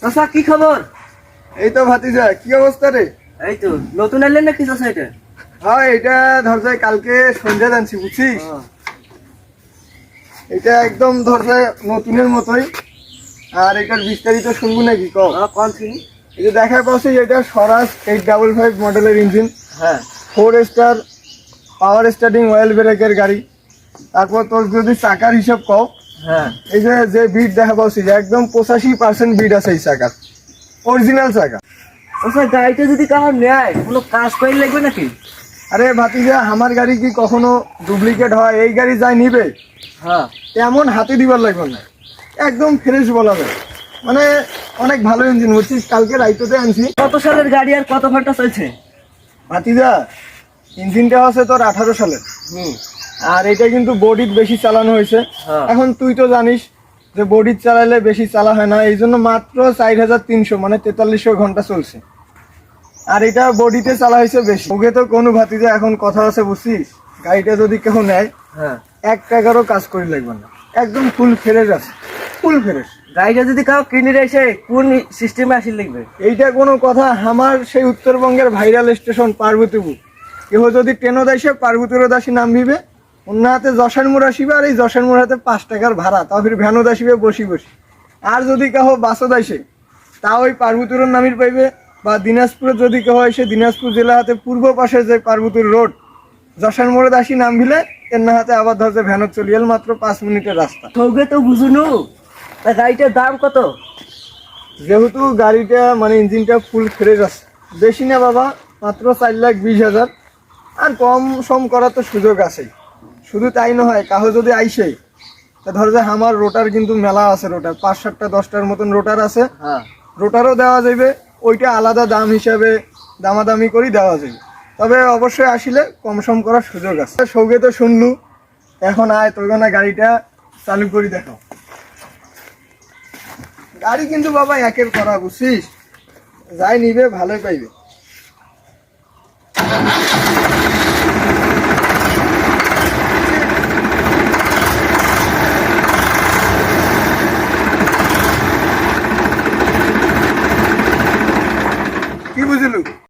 চাচা কি খবর? এই তো ভাতিজা কি অবস্থা রে? এই তো নতুন এলেন নাকি চাচা এটা? হ্যাঁ এটা ধর যায় কালকে সন্ধ্যা জানছি বুঝছিস? এটা একদম ধর যায় নতুনের মতোই। আর এটার বিস্তারিত শুনব নাকি ক? কোন চিনি এই যে দেখা পাচ্ছি এটা স্বরাজ এইট ডাবল ফাইভ মডেলের ইঞ্জিন। হ্যাঁ। Four star power starting oil ব্রেকের গাড়ি। তারপর তোর যদি চাকার হিসাব কও হ্যাঁ। এই যে যে বিট দেখা পাচ্ছি যে একদম পঁচাশি পার্সেন্ট বিট আছে এই চাকার অরিজিনাল চাকা চাচা গাড়িটা যদি কারও নেয় কোনো কাজ করে লাগবে নাকি? আরে ভাতিজা আমার গাড়ি কি কখনো ডুপ্লিকেট হয়? এই গাড়ি যাই নিবে? হ্যাঁ। তেমন হাতে দিবার লাগবে না। একদম ফ্রেশ বলা যায় মানে অনেক ভালো ইঞ্জিন বুঝছিস? কালকে রাইতোতে আনছি। কত সালের গাড়ি আর কত ঘণ্টা চলছে? ভাতিজা ইঞ্জিনটা আছে তোর আঠারো সালের। হুম। আর এটা কিন্তু বডির বেশি চালানো হয়েছে। হ্যাঁ। এখন তুই তো জানিস যে বডির চালালে বেশি চালা হয় না এই জন্য মাত্র চার হাজার তিনশো মানে তেতাল্লিশশো ঘণ্টা চলছে। আর এটা বডিতে চালা হয়েছে বেশি। ওকে তো কোনো ভাতিজা এখন কথা আছে বুঝছিস? গাড়িটা যদি কেউ নেয় হ্যাঁ। এক টাকারও কাজ করে লাগবে না। একদম ফুল ফ্রেশ আছে ফুল ফ্রেশ গাড়িটা যদি কাউ কিনে এসে কোন সিস্টেমে আসি লিখবে এইটা কোনো কথা আমার সেই উত্তরবঙ্গের ভাইরাল স্টেশন পার্বতীপুর। কেউ যদি ট্রেনও দেয় সে পার্বতীর দাসী নামবিবে অন্য হাতে যশান মোড় আসিবে আর এই যশান মোড় হাতে পাঁচ টাকার ভাড়া। তাও ফির ভ্যানও দাসিবে বসি বসি। আর যদি কেহ বাসও দেয় তা ওই পার্বতীর নামির পাইবে। বা দিনাজপুরে যদি কেহ এসে দিনাজপুর জেলা হাতে পূর্ব পাশে যে পার্বতীর রোড যশান মোড়ে দাসী নামবিলে এর না হাতে আবার ধরছে ভ্যানত চলিয়াল মাত্র পাঁচ মিনিটের রাস্তা। তোকে তো বুঝুনু তা গাড়িটার দাম কত? যেহেতু গাড়িটা মানে ইঞ্জিনটা ফুল ফ্রেশ আছে। বেশি না বাবা মাত্র চার লাখ বিশ হাজার। আর কম সম করার তো সুযোগ আছে শুধু তাই নয় কাহো যদি আইসে তা ধর যে আমার রোটার কিন্তু মেলা আছে রোটার পাঁচ সাতটা দশটার মতন রোটার আছে হ্যাঁ। রোটারও দেওয়া যাবে ওইটা আলাদা দাম হিসাবে দামাদামি করেই দেওয়া যাবে তবে অবশ্যই আসলে কম সম করার সুযোগ আছে। সৌগে তো শুনলু এখন আয় তোর না গাড়িটা চালু করি দেখো গাড়ি কিন্তু বাবা একের করা বুঝছিস? যাই নিবে ভালোই পাইবে।